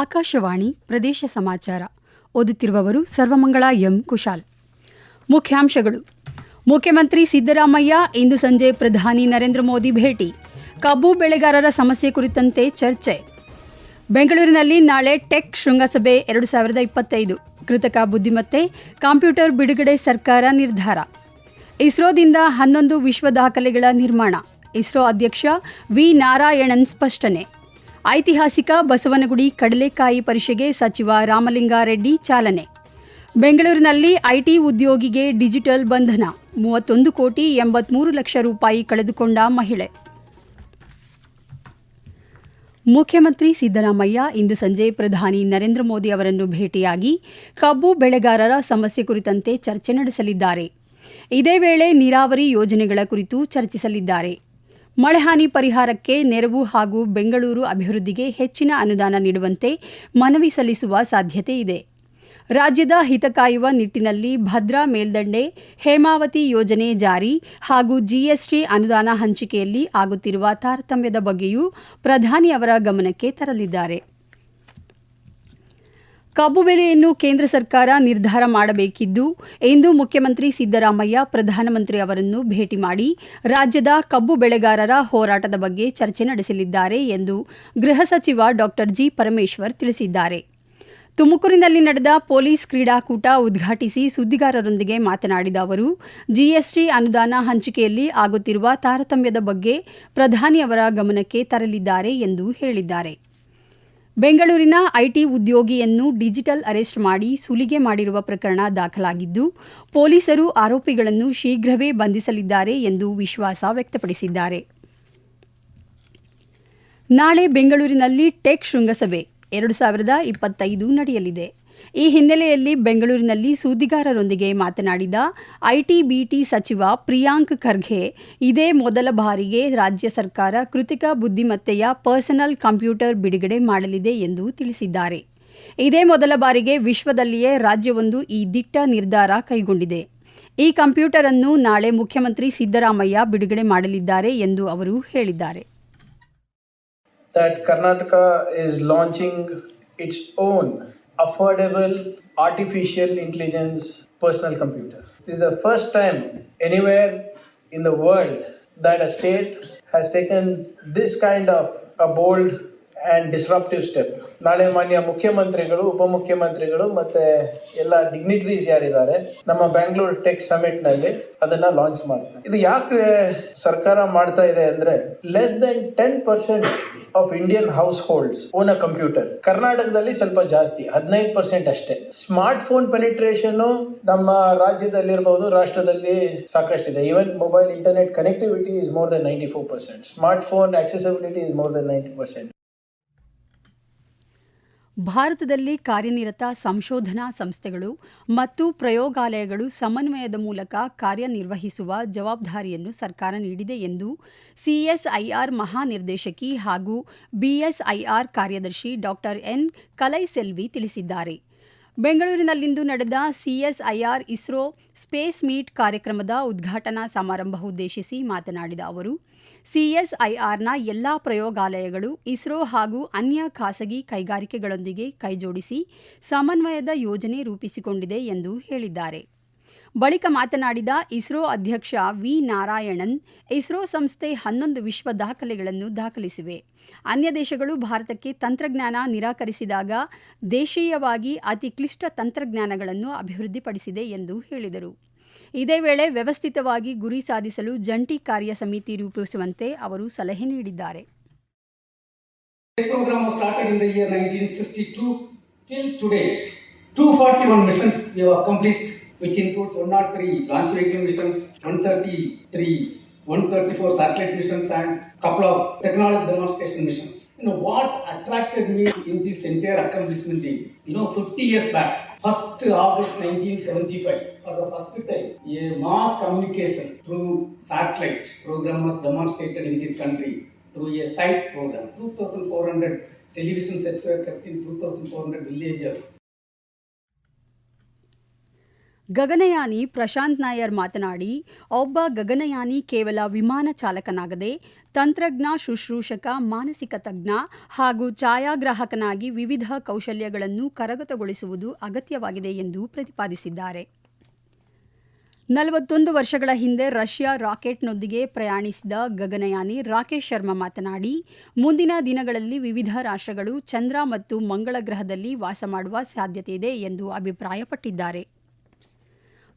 ಆಕಾಶವಾಣಿ ಪ್ರದೇಶ ಸಮಾಚಾರ. ಓದುತ್ತಿರುವವರು ಸರ್ವಮಂಗಳ ಎಂ. ಕುಶಾಲ್. ಮುಖ್ಯಾಂಶಗಳು. ಮುಖ್ಯಮಂತ್ರಿ ಸಿದ್ದರಾಮಯ್ಯ ಇಂದು ಸಂಜೆ ಪ್ರಧಾನಿ ನರೇಂದ್ರ ಮೋದಿ ಭೇಟಿ. ಕಬ್ಬು ಬೆಳೆಗಾರರ ಸಮಸ್ಯೆ ಕುರಿತಂತೆ ಚರ್ಚೆ. ಬೆಂಗಳೂರಿನಲ್ಲಿ ನಾಳೆ ಟೆಕ್ ಶೃಂಗಸಭೆ ಎರಡು ಸಾವಿರದ ಇಪ್ಪತ್ತೈದು. ಕೃತಕ ಬುದ್ಧಿಮತ್ತೆ, ಕಂಪ್ಯೂಟರ್ ಬಿಡುಗಡೆ ಸರ್ಕಾರ ನಿರ್ಧಾರ. ಇಸ್ರೋದಿಂದ ಹನ್ನೊಂದು ವಿಶ್ವ ದಾಖಲೆಗಳ ನಿರ್ಮಾಣ. ಇಸ್ರೋ ಅಧ್ಯಕ್ಷ ವಿ. ನಾರಾಯಣನ್ ಸ್ಪಷ್ಟನೆ. ಐತಿಹಾಸಿಕ ಬಸವನಗುಡಿ ಕಡಲೆಕಾಯಿ ಪರಿಷೆಗೆ ಸಚಿವ ರಾಮಲಿಂಗಾರೆಡ್ಡಿ ಚಾಲನೆ. ಬೆಂಗಳೂರಿನಲ್ಲಿ ಐಟಿ ಉದ್ಯೋಗಿಗೆ ಡಿಜಿಟಲ್ ಬಂಧನ, ಮೂವತ್ತೊಂದು ಕೋಟಿ ಎಂಬತ್ಮೂರು ಲಕ್ಷ ರೂಪಾಯಿ ಕಳೆದುಕೊಂಡ ಮಹಿಳೆ. ಮುಖ್ಯಮಂತ್ರಿ ಸಿದ್ದರಾಮಯ್ಯ ಇಂದು ಸಂಜೆ ಪ್ರಧಾನಿ ನರೇಂದ್ರ ಮೋದಿ ಅವರನ್ನು ಭೇಟಿಯಾಗಿ ಕಬ್ಬು ಬೆಳೆಗಾರರ ಸಮಸ್ಯೆ ಕುರಿತಂತೆ ಚರ್ಚೆ ನಡೆಸಲಿದ್ದಾರೆ. ಇದೇ ವೇಳೆ ನೀರಾವರಿ ಯೋಜನೆಗಳ ಕುರಿತು ಚರ್ಚಿಸಲಿದ್ದಾರೆ. ಮಳೆಹಾನಿ ಪರಿಹಾರಕ್ಕೆ ನೆರವು ಹಾಗೂ ಬೆಂಗಳೂರು ಅಭಿವೃದ್ಧಿಗೆ ಹೆಚ್ಚಿನ ಅನುದಾನ ನೀಡುವಂತೆ ಮನವಿ ಸಲ್ಲಿಸುವ ಸಾಧ್ಯತೆ ಇದೆ. ರಾಜ್ಯದ ಹಿತ ಕಾಯುವ ನಿಟ್ಟಿನಲ್ಲಿ ಭದ್ರಾ ಮೇಲ್ದಂಡೆ ಹೇಮಾವತಿ ಯೋಜನೆ ಜಾರಿ ಹಾಗೂ ಜಿಎಸ್ಟಿ ಅನುದಾನ ಹಂಚಿಕೆಯಲ್ಲಿ ಆಗುತ್ತಿರುವ ತಾರತಮ್ಯದ ಬಗ್ಗೆಯೂ ಪ್ರಧಾನಿ ಅವರ ಗಮನಕ್ಕೆ ತರಲಿದ್ದಾರೆ. ಕಬ್ಬು ಬೆಲೆಯನ್ನು ಕೇಂದ್ರ ಸರ್ಕಾರ ನಿರ್ಧಾರ ಮಾಡಬೇಕಿದ್ದು ಎಂದು ಮುಖ್ಯಮಂತ್ರಿ ಸಿದ್ದರಾಮಯ್ಯ ಪ್ರಧಾನಮಂತ್ರಿ ಅವರನ್ನು ಭೇಟಿ ಮಾಡಿ ರಾಜ್ಯದ ಕಬ್ಬು ಬೆಳೆಗಾರರ ಹೋರಾಟದ ಬಗ್ಗೆ ಚರ್ಚೆ ನಡೆಸಲಿದ್ದಾರೆ ಎಂದು ಗೃಹ ಸಚಿವ ಡಾಕ್ಟರ್ ಜಿ ಪರಮೇಶ್ವರ್ ತಿಳಿಸಿದ್ದಾರೆ. ತುಮಕೂರಿನಲ್ಲಿ ನಡೆದ ಪೊಲೀಸ್ ಕ್ರೀಡಾಕೂಟ ಉದ್ಘಾಟಿಸಿ ಸುದ್ದಿಗಾರರೊಂದಿಗೆ ಮಾತನಾಡಿದ ಅವರು ಜಿಎಸ್ಟಿ ಅನುದಾನ ಹಂಚಿಕೆಯಲ್ಲಿ ಆಗುತ್ತಿರುವ ತಾರತಮ್ಯದ ಬಗ್ಗೆ ಪ್ರಧಾನಿಯವರ ಗಮನಕ್ಕೆ ತರಲಿದ್ದಾರೆ ಎಂದು ಹೇಳಿದ್ದಾರೆ. ಬೆಂಗಳೂರಿನ ಐಟಿ ಉದ್ಯೋಗಿಯನ್ನು ಡಿಜಿಟಲ್ ಅರೆಸ್ಟ್ ಮಾಡಿ ಸುಲಿಗೆ ಮಾಡಿರುವ ಪ್ರಕರಣ ದಾಖಲಾಗಿದ್ದು, ಪೊಲೀಸರು ಆರೋಪಿಗಳನ್ನು ಶೀಘ್ರವೇ ಬಂಧಿಸಲಿದ್ದಾರೆ ಎಂದು ವಿಶ್ವಾಸ ವ್ಯಕ್ತಪಡಿಸಿದ್ದಾರೆ. ನಾಳೆ ಬೆಂಗಳೂರಿನಲ್ಲಿ ಟೆಕ್ ಶೃಂಗಸಭೆ. ಎರಡು ಸಾವಿರದ ಇಪ್ಪತ್ತೈದು ನಡೆಯಲಿದೆ. ಈ ಹಿನ್ನೆಲೆಯಲ್ಲಿ ಬೆಂಗಳೂರಿನಲ್ಲಿ ಸುದ್ದಿಗಾರರೊಂದಿಗೆ ಮಾತನಾಡಿದ ಐಟಿ ಬಿಟಿ ಸಚಿವ ಪ್ರಿಯಾಂಕ್ ಖರ್ಗೆ, ಇದೇ ಮೊದಲ ಬಾರಿಗೆ ರಾಜ್ಯ ಸರ್ಕಾರ ಕೃತಿಕ ಬುದ್ಧಿಮತ್ತೆಯ ಪರ್ಸನಲ್ ಕಂಪ್ಯೂಟರ್ ಬಿಡುಗಡೆ ಮಾಡಲಿದೆ ಎಂದು ತಿಳಿಸಿದ್ದಾರೆ. ಇದೇ ಮೊದಲ ಬಾರಿಗೆ ವಿಶ್ವದಲ್ಲಿಯೇ ರಾಜ್ಯವೊಂದು ಈ ದಿಟ್ಟ ನಿರ್ಧಾರ ಕೈಗೊಂಡಿದೆ. ಈ ಕಂಪ್ಯೂಟರ್ ಅನ್ನು ನಾಳೆ ಮುಖ್ಯಮಂತ್ರಿ ಸಿದ್ದರಾಮಯ್ಯ ಬಿಡುಗಡೆ ಮಾಡಲಿದ್ದಾರೆ ಎಂದು ಅವರು ಹೇಳಿದ್ದಾರೆ. That Karnataka is launching its own affordable artificial intelligence personal computer. This is the first time anywhere in the world that a state has taken this kind of a bold and disruptive step ನಾಳೆ ಮಾನ್ಯ ಮುಖ್ಯಮಂತ್ರಿಗಳು, ಉಪಮುಖ್ಯಮಂತ್ರಿಗಳು ಮತ್ತೆ ಎಲ್ಲ dignitaries ಯಾರಿದ್ದಾರೆ, ನಮ್ಮ Bangalore tech ಸಮಿಟ್ನಲ್ಲಿ ಅದನ್ನ launch ಮಾಡ್ತಾರೆ. ಇದು ಯಾಕೆ ಸರ್ಕಾರ ಮಾಡ್ತಾ ಇದೆ ಅಂದ್ರೆ less than ten percent of Indian households own a computer ಕರ್ನಾಟಕದಲ್ಲಿ ಸ್ವಲ್ಪ ಜಾಸ್ತಿ, ಹದಿನೈದು ಪರ್ಸೆಂಟ್ ಅಷ್ಟೇ. ಸ್ಮಾರ್ಟ್ ಫೋನ್ ಪೆನಿಟ್ರೇಷನ್ ನಮ್ಮ ರಾಜ್ಯದಲ್ಲಿರ್ಬಹುದು ರಾಷ್ಟ್ರದಲ್ಲಿ ಸಾಕಷ್ಟಿದೆ. Even mobile internet connectivity is more than ninety four percent smartphone accessibility is more than ninety percent ಭಾರತದಲ್ಲಿ ಕಾರ್ಯನಿರತ ಸಂಶೋಧನಾ ಸಂಸ್ಥೆಗಳು ಮತ್ತು ಪ್ರಯೋಗಾಲಯಗಳು ಸಮನ್ವಯದ ಮೂಲಕ ಕಾರ್ಯನಿರ್ವಹಿಸುವ ಜವಾಬ್ದಾರಿಯನ್ನು ಸರ್ಕಾರ ನೀಡಿದೆ ಎಂದು ಸಿಎಸ್ಐಆರ್ ಮಹಾನಿರ್ದೇಶಕಿ ಹಾಗೂ ಬಿಎಸ್ಐಆರ್ ಕಾರ್ಯದರ್ಶಿ ಡಾಕ್ಟರ್ ಎನ್ ಕಲೈಸೆಲ್ವಿ ತಿಳಿಸಿದ್ದಾರೆ. ಬೆಂಗಳೂರಿನಲ್ಲಿಂದು ನಡೆದ ಸಿಎಸ್ಐಆರ್ ಇಸ್ರೋ ಸ್ಪೇಸ್ ಮೀಟ್ ಕಾರ್ಯಕ್ರಮದ ಉದ್ಘಾಟನಾ ಸಮಾರಂಭ ಉದ್ದೇಶಿಸಿ ಮಾತನಾಡಿದ ಅವರು ಸಿಎಸ್ಐಆರ್ನ ಎಲ್ಲ ಪ್ರಯೋಗಾಲಯಗಳು ಇಸ್ರೋ ಹಾಗೂ ಅನ್ಯ ಖಾಸಗಿ ಕೈಗಾರಿಕೆಗಳೊಂದಿಗೆ ಕೈಜೋಡಿಸಿ ಸಮನ್ವಯದ ಯೋಜನೆ ರೂಪಿಸಿಕೊಂಡಿದೆ ಎಂದು ಹೇಳಿದ್ದಾರೆ. ಬಳಿಕ ಮಾತನಾಡಿದ ಇಸ್ರೋ ಅಧ್ಯಕ್ಷ ವಿ ನಾರಾಯಣನ್, ಇಸ್ರೋ ಸಂಸ್ಥೆ ಹನ್ನೊಂದು ವಿಶ್ವ ದಾಖಲೆಗಳನ್ನು ದಾಖಲಿಸಿವೆ. ಅನ್ಯ ದೇಶಗಳು ಭಾರತಕ್ಕೆ ತಂತ್ರಜ್ಞಾನ ನಿರಾಕರಿಸಿದಾಗ ದೇಶೀಯವಾಗಿ ಅತಿ ಕ್ಲಿಷ್ಟ ತಂತ್ರಜ್ಞಾನಗಳನ್ನು ಅಭಿವೃದ್ಧಿಪಡಿಸಿದೆ ಎಂದು ಹೇಳಿದರು. ಇದೇ ವೇಳೆ ವ್ಯವಸ್ಥಿತವಾಗಿ ಗುರಿ ಸಾಧಿಸಲು ಜಂಟಿ ಕಾರ್ಯ ಸಮಿತಿ ರೂಪಿಸುವಂತೆ ಅವರು ಸಲಹೆ ನೀಡಿದ್ದಾರೆ. This program was started in the 1962 till today. 241 missions we have which includes 103 launch vehicle missions, 133, 134 satellite missions, and a couple of technology demonstration missions. You know what attracted me in this entire accomplishment is, you know, 50 years back, 1st August 1975, for the first time, a mass communication through satellite program was demonstrated in this country through a site program. 2,400 television sets were kept in 2,400 villages. ಗಗನಯಾನಿ Prashant Nair ಮಾತನಾಡಿ, ಒಬ್ಬ ಗಗನಯಾನಿ ಕೇವಲ ವಿಮಾನ ಚಾಲಕನಾಗದೆ, ತಂತ್ರಜ್ಞ, ಶುಶ್ರೂಷಕ, ಮಾನಸಿಕ ತಜ್ಞ ಹಾಗೂ ಛಾಯಾಗ್ರಾಹಕನಾಗಿ ವಿವಿಧ ಕೌಶಲ್ಯಗಳನ್ನು ಕರಗತಗೊಳಿಸುವುದು ಅಗತ್ಯವಾಗಿದೆ ಎಂದು ಪ್ರತಿಪಾದಿಸಿದ್ದಾರೆ. ನಲವತ್ತೊಂದು ವರ್ಷಗಳ ಹಿಂದೆ ರಷ್ಯಾ ರಾಕೆಟ್ನೊಂದಿಗೆ ಪ್ರಯಾಣಿಸಿದ ಗಗನಯಾನಿ ರಾಕೇಶ್ ಶರ್ಮಾ ಮಾತನಾಡಿ, ಮುಂದಿನ ದಿನಗಳಲ್ಲಿ ವಿವಿಧ ರಾಷ್ಟ್ರಗಳು ಚಂದ್ರ ಮತ್ತು ಮಂಗಳ ಗ್ರಹದಲ್ಲಿ ವಾಸ ಮಾಡುವ ಸಾಧ್ಯತೆ ಇದೆ ಎಂದು ಅಭಿಪ್ರಾಯಪಟ್ಟಿದ್ದಾರೆ.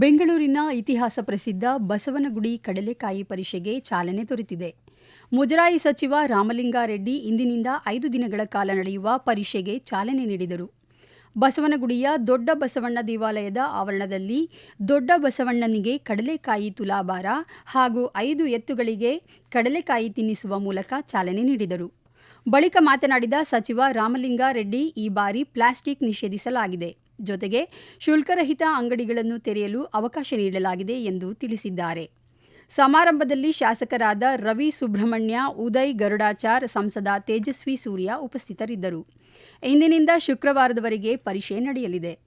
ಬೆಂಗಳೂರಿನ ಇತಿಹಾಸ ಪ್ರಸಿದ್ಧ ಬಸವನಗುಡಿ ಕಡಲೆಕಾಯಿ ಪರಿಷೆಗೆ ಚಾಲನೆ ದೊರೆತಿದೆ. ಮುಜರಾಯಿ ಸಚಿವ ರಾಮಲಿಂಗಾರೆಡ್ಡಿ ಇಂದಿನಿಂದ ಐದು ದಿನಗಳ ಕಾಲ ನಡೆಯುವ ಪರಿಷೆಗೆ ಚಾಲನೆ ನೀಡಿದರು. ಬಸವನಗುಡಿಯ ದೊಡ್ಡ ಬಸವಣ್ಣ ದೇವಾಲಯದ ಆವರಣದಲ್ಲಿ ದೊಡ್ಡ ಬಸವಣ್ಣನಿಗೆ ಕಡಲೆಕಾಯಿ ತುಲಾಭಾರ ಹಾಗೂ ಐದು ಎತ್ತುಗಳಿಗೆ ಕಡಲೆಕಾಯಿ ತಿನ್ನಿಸುವ ಮೂಲಕ ಚಾಲನೆ ನೀಡಿದರು. ಬಳಿಕ ಮಾತನಾಡಿದ ಸಚಿವ ರಾಮಲಿಂಗಾರೆಡ್ಡಿ ಈ ಬಾರಿ ಪ್ಲಾಸ್ಟಿಕ್ ನಿಷೇಧಿಸಲಾಗಿದೆ. ಜೊತೆಗೆ ಶುಲ್ಕರಹಿತ ಅಂಗಡಿಗಳನ್ನು ತೆರೆಯಲು ಅವಕಾಶ ನೀಡಲಾಗಿದೆ ಎಂದು ತಿಳಿಸಿದ್ದಾರೆ. ಸಮಾರಂಭದಲ್ಲಿ ಶಾಸಕರಾದ ರವಿ ಸುಬ್ರಹ್ಮಣ್ಯ, ಉದಯ್ ಗರುಡಾಚಾರ್, ಸಂಸದ ತೇಜಸ್ವಿ ಸೂರ್ಯ ಉಪಸ್ಥಿತರಿದ್ದರು. ಇಂದಿನಿಂದ ಶುಕ್ರವಾರದವರೆಗೆ ಪರಿಷೆ ನಡೆಯಲಿದೆ.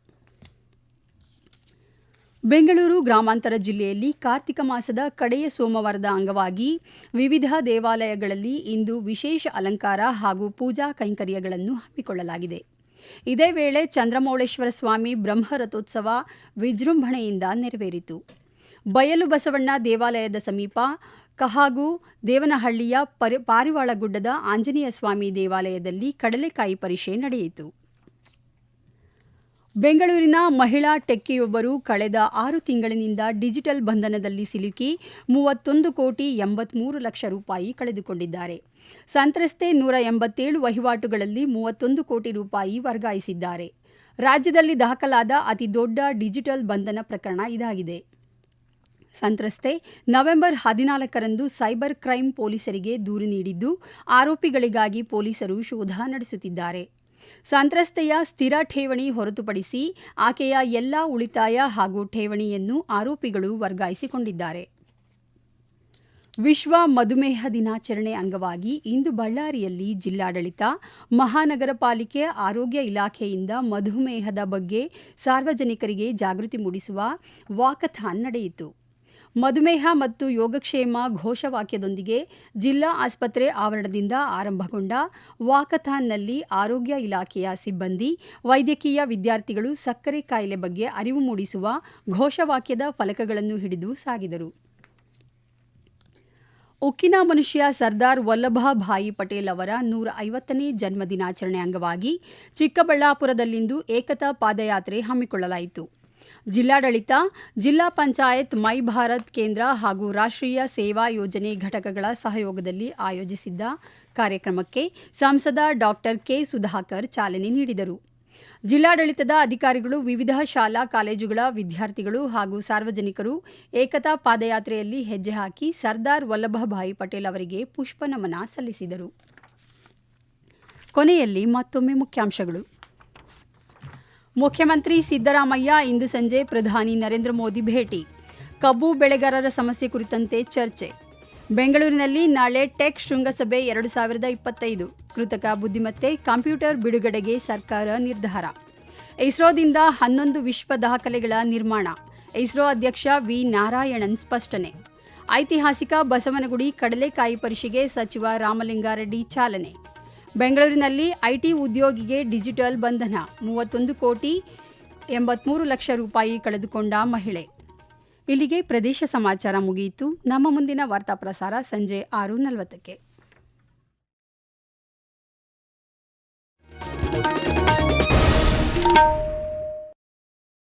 ಬೆಂಗಳೂರು ಗ್ರಾಮಾಂತರ ಜಿಲ್ಲೆಯಲ್ಲಿ ಕಾರ್ತಿಕ ಮಾಸದ ಕಡೆಯ ಸೋಮವಾರದ ಅಂಗವಾಗಿ ವಿವಿಧ ದೇವಾಲಯಗಳಲ್ಲಿ ಇಂದು ವಿಶೇಷ ಅಲಂಕಾರ ಹಾಗೂ ಪೂಜಾ ಕೈಂಕರ್ಯಗಳನ್ನು ಹಮ್ಮಿಕೊಳ್ಳಲಾಗಿದೆ. ಇದೇ ವೇಳೆ ಚಂದ್ರಮೌಳೇಶ್ವರ ಸ್ವಾಮಿ ಬ್ರಹ್ಮರಥೋತ್ಸವ ವಿಜೃಂಭಣೆಯಿಂದ ನೆರವೇರಿತು. ಬಯಲು ಬಸವಣ್ಣ ದೇವಾಲಯದ ಸಮೀಪ ಕಹಾಗು ದೇವನಹಳ್ಳಿಯ ಪರಿ ಪಾರಿವಾಳ ಗುಡ್ಡದ ಆಂಜನೇಯ ಸ್ವಾಮಿ ದೇವಾಲಯದಲ್ಲಿ ಕಡಲೆಕಾಯಿ ಪರಿಷೆ ನಡೆಯಿತು. ಬೆಂಗಳೂರಿನ ಮಹಿಳಾ ಟೆಕ್ಕಿಯೊಬ್ಬರು ಕಳೆದ ಆರು ತಿಂಗಳಿನಿಂದ ಡಿಜಿಟಲ್ ಬಂಧನದಲ್ಲಿ ಸಿಲುಕಿ ಮೂವತ್ತೊಂದು ಕೋಟಿ ಎಂಬತ್ಮೂರು ಲಕ್ಷ ರೂಪಾಯಿ ಕಳೆದುಕೊಂಡಿದ್ದಾರೆ. ಸಂತ್ರಸ್ತೆ ನೂರ ಎಂಬತ್ತೇಳು ವಹಿವಾಟುಗಳಲ್ಲಿ ಮೂವತ್ತೊಂದು ಕೋಟಿ ರೂಪಾಯಿ ವರ್ಗಾಯಿಸಿದ್ದಾರೆ. ರಾಜ್ಯದಲ್ಲಿ ದಾಖಲಾದ ಅತಿದೊಡ್ಡ ಡಿಜಿಟಲ್ ಬಂಧನ ಪ್ರಕರಣ ಇದಾಗಿದೆ. ಸಂತ್ರಸ್ತೆ ನವೆಂಬರ್ ಹದಿನಾಲ್ಕರಂದು ಸೈಬರ್ ಕ್ರೈಂ ಪೊಲೀಸರಿಗೆ ದೂರು ನೀಡಿದ್ದು, ಆರೋಪಿಗಳಿಗಾಗಿ ಪೊಲೀಸರು ಶೋಧ ನಡೆಸುತ್ತಿದ್ದಾರೆ. ಸಂತ್ರಸ್ತೆಯ ಸ್ಥಿರ ಠೇವಣಿ ಹೊರತುಪಡಿಸಿ ಆಕೆಯ ಎಲ್ಲ ಉಳಿತಾಯ ಹಾಗೂ ಠೇವಣಿಯನ್ನು ಆರೋಪಿಗಳು ವರ್ಗಾಯಿಸಿಕೊಂಡಿದ್ದಾರೆ. ವಿಶ್ವ ಮಧುಮೇಹ ದಿನಾಚರಣೆ ಅಂಗವಾಗಿ ಇಂದು ಬಳ್ಳಾರಿಯಲ್ಲಿ ಜಿಲ್ಲಾಡಳಿತ, ಮಹಾನಗರ ಪಾಲಿಕೆ, ಆರೋಗ್ಯ ಇಲಾಖೆಯಿಂದ ಮಧುಮೇಹದ ಬಗ್ಗೆ ಸಾರ್ವಜನಿಕರಿಗೆ ಜಾಗೃತಿ ಮೂಡಿಸುವ ವಾಕಥಾನ್ ನಡೆಯಿತು. ಮಧುಮೇಹ ಮತ್ತು ಯೋಗಕ್ಷೇಮ ಘೋಷವಾಕ್ಯದೊಂದಿಗೆ ಜಿಲ್ಲಾ ಆಸ್ಪತ್ರೆ ಆವರಣದಿಂದ ಆರಂಭಗೊಂಡ ವಾಕಥಾನ್ನಲ್ಲಿ ಆರೋಗ್ಯ ಇಲಾಖೆಯ ಸಿಬ್ಬಂದಿ, ವೈದ್ಯಕೀಯ ವಿದ್ಯಾರ್ಥಿಗಳು ಸಕ್ಕರೆ ಕಾಯಿಲೆ ಬಗ್ಗೆ ಅರಿವು ಮೂಡಿಸುವ ಘೋಷವಾಕ್ಯದ ಫಲಕಗಳನ್ನು ಹಿಡಿದು ಸಾಗಿದರು. ಉಕ್ಕಿನ ಮನುಷ್ಯ ಸರ್ದಾರ್ ವಲ್ಲಭಭಾಯಿ ಪಟೇಲ್ ಅವರ ನೂರ ಐವತ್ತನೇ ಜನ್ಮ ದಿನಾಚರಣೆ ಅಂಗವಾಗಿ ಚಿಕ್ಕಬಳ್ಳಾಪುರದಲ್ಲಿಂದು ಏಕತಾ ಪಾದಯಾತ್ರೆ ಹಮ್ಮಿಕೊಳ್ಳಲಾಯಿತು. ಜಿಲ್ಲಾಡಳಿತ, ಜಿಲ್ಲಾ ಪಂಚಾಯತ್, ಮೈ ಭಾರತ್ ಕೇಂದ್ರ ಹಾಗೂ ರಾಷ್ಟ್ರೀಯ ಸೇವಾ ಯೋಜನೆ ಘಟಕಗಳ ಸಹಯೋಗದಲ್ಲಿ ಆಯೋಜಿಸಿದ್ದ ಕಾರ್ಯಕ್ರಮಕ್ಕೆ ಸಂಸದ ಡಾಕ್ಟರ್ ಕೆ ಸುಧಾಕರ್ ಚಾಲನೆ ನೀಡಿದರು. ಜಿಲ್ಲಾಡಳಿತದ ಅಧಿಕಾರಿಗಳು ವಿವಿಧ ಶಾಲಾ, ಕಾಲೇಜುಗಳ ವಿದ್ಯಾರ್ಥಿಗಳು ಹಾಗೂ ಸಾರ್ವಜನಿಕರು ಏಕತಾ ಪಾದಯಾತ್ರೆಯಲ್ಲಿ ಹೆಜ್ಜೆ ಹಾಕಿ ಸರ್ದಾರ್ ವಲ್ಲಭಭಾಯಿ ಪಟೇಲ್ ಅವರಿಗೆ ಪುಷ್ಪ ನಮನ ಸಲ್ಲಿಸಿದರು. ಕೊನೆಯಲ್ಲಿ ಮತ್ತೊಮ್ಮೆ ಮುಖ್ಯಾಂಶಗಳು. ಮುಖ್ಯಮಂತ್ರಿ ಸಿದ್ದರಾಮಯ್ಯ ಇಂದು ಸಂಜೆ ಪ್ರಧಾನಿ ನರೇಂದ್ರ ಮೋದಿ ಭೇಟಿ. ಕಬ್ಬು ಬೆಳೆಗಾರರ ಸಮಸ್ಯೆ ಕುರಿತಂತೆ ಚರ್ಚೆ. ಬೆಂಗಳೂರಿನಲ್ಲಿ ನಾಳೆ ಟೆಕ್ ಶೃಂಗಸಭೆ ಎರಡು ಸಾವಿರದ ಇಪ್ಪತ್ತೈದು. ಕೃತಕ ಬುದ್ಧಿಮತ್ತೆ ಕಂಪ್ಯೂಟರ್ ಬಿಡುಗಡೆಗೆ ಸರ್ಕಾರ ನಿರ್ಧಾರ. ಇಸ್ರೋದಿಂದ ಹನ್ನೊಂದು ವಿಶ್ವ ದಾಖಲೆಗಳ ನಿರ್ಮಾಣ. ಇಸ್ರೋ ಅಧ್ಯಕ್ಷ ವಿ. ನಾರಾಯಣನ್ ಸ್ಪಷ್ಟನೆ. ಐತಿಹಾಸಿಕ ಬಸವನಗುಡಿ ಕಡಲೆಕಾಯಿ ಪರಿಷೆಗೆ ಸಚಿವ ರಾಮಲಿಂಗಾರೆಡ್ಡಿ ಚಾಲನೆ. ಬೆಂಗಳೂರಿನಲ್ಲಿ ಐಟಿ ಉದ್ಯೋಗಿಗೆ ಡಿಜಿಟಲ್ ಬಂಧನ, ಮೂವತ್ತೊಂದು ಕೋಟಿ ಎಂಬತ್ಮೂರು ಲಕ್ಷ ರೂಪಾಯಿ ಕಳೆದುಕೊಂಡ ಮಹಿಳೆ. ಇಲ್ಲಿಗೆ ಪ್ರದೇಶ ಸಮಾಚಾರ ಮುಗಿಯಿತು. ನಮ್ಮ ಮುಂದಿನ ವಾರ್ತಾ ಪ್ರಸಾರ ಸಂಜೆ ಆರು ನಲವತ್ತಕ್ಕೆ. Thank you.